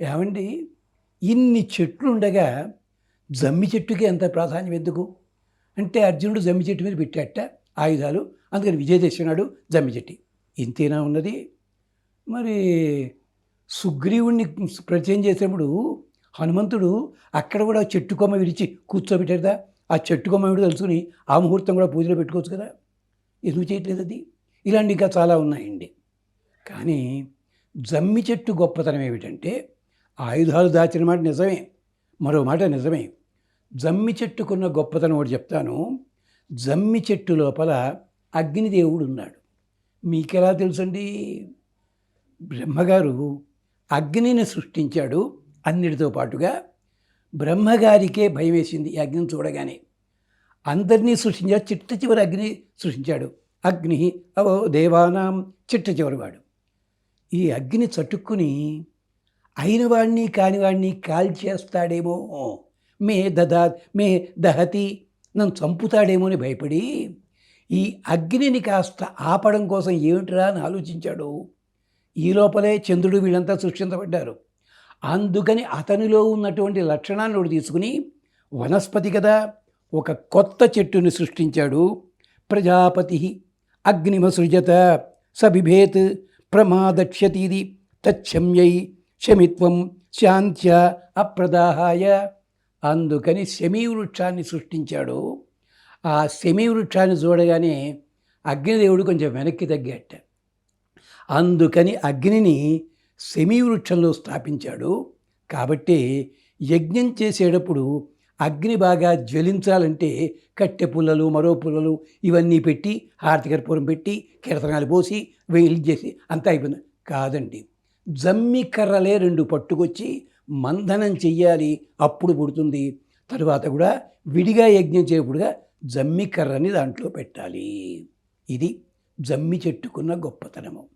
ఏమండి? ఇన్ని చెట్లు ఉండగా జమ్మి చెట్టుకి ఎంత ప్రాధాన్యం ఎందుకు? అంటే అర్జునుడు జమ్మి చెట్టు మీద పెట్టాట ఆయుధాలు అందుకని విజయదశమి నాడు జమ్మి చెట్టు. ఇంతేనా ఉన్నది? మరి సుగ్రీవుణ్ణి పరిచయం చేసినప్పుడు హనుమంతుడు అక్కడ కూడా చెట్టు కొమ్మ విరిచి కూర్చోబెట్టారుదా ఆ చెట్టు కొమ్మ విడి తెలుసుకుని ఆ ముహూర్తం కూడా పూజలో పెట్టుకోవచ్చు కదా? ఎందుకు చేయట్లేదు అది? ఇలాంటి ఇంకా చాలా ఉన్నాయండి. కానీ జమ్మి చెట్టు గొప్పతనం ఏమిటంటే ఆయుధాలు దాచిన మాట నిజమే మరో మాట నిజమే. జమ్మి చెట్టుకున్న గొప్పతనం ఒకటి చెప్తాను. జమ్మి చెట్టు లోపల అగ్నిదేవుడు ఉన్నాడు. మీకెలా తెలుసండి? బ్రహ్మగారు అగ్నిని సృష్టించాడు అన్నిటితో పాటుగా. బ్రహ్మగారికే భయం వేసింది ఈ అగ్నిని చూడగానే. అందరినీ సృష్టించాడు చిట్ట చివరి అగ్ని సృష్టించాడు. అగ్ని అవో దేవానాం చిట్ట చివరి వాడు ఈ అగ్ని చటుక్కుని అయిన వాడిని కానివాడిని కాల్చేస్తాడేమో మే దదా మే దహతి నన్ను చంపుతాడేమో అని భయపడి ఈ అగ్నిని కాస్త ఆపడం కోసం ఏమిట్రా అని ఆలోచించాడు. ఈ లోపలే చంద్రుడు వీళ్ళంతా సృష్టించబడ్డారు. అందుకని అతనిలో ఉన్నటువంటి లక్షణాన్ని ఒకటి తీసుకుని వనస్పతి కదా ఒక కొత్త చెట్టుని సృష్టించాడు. ప్రజాపతి అగ్నిమసృజత సబిభేత్ ప్రమాదక్ష్యతీది తచ్చమ్యై శమిత్వం శాంత్య అప్రదాహాయ. అందుకని శమీ వృక్షాన్ని సృష్టించాడు. ఆ శమీ వృక్షాన్ని చూడగానే అగ్నిదేవుడు కొంచెం వెనక్కి తగ్గాట. అందుకని అగ్నిని శమీ వృక్షంలో స్థాపించాడు. కాబట్టి యజ్ఞం చేసేటప్పుడు అగ్ని బాగా జ్వలించాలంటే కట్టె పుల్లలు మరో పుల్లలు ఇవన్నీ పెట్టి హారతికర్పూరం పెట్టి కీర్తనాలు పోసి వేలు చేసి అంతా అయిపోయింది. కాదండి. జమ్మి కర్రలే రెండు పట్టుకొచ్చి మంధనం చెయ్యాలి అప్పుడు పుడుతుంది. తరువాత కూడా విడిగా యజ్ఞం చేయప్పుడుగా జమ్మి కర్రని దాంట్లో పెట్టాలి. ఇది జమ్మి చెట్టుకున్న గొప్పతనము.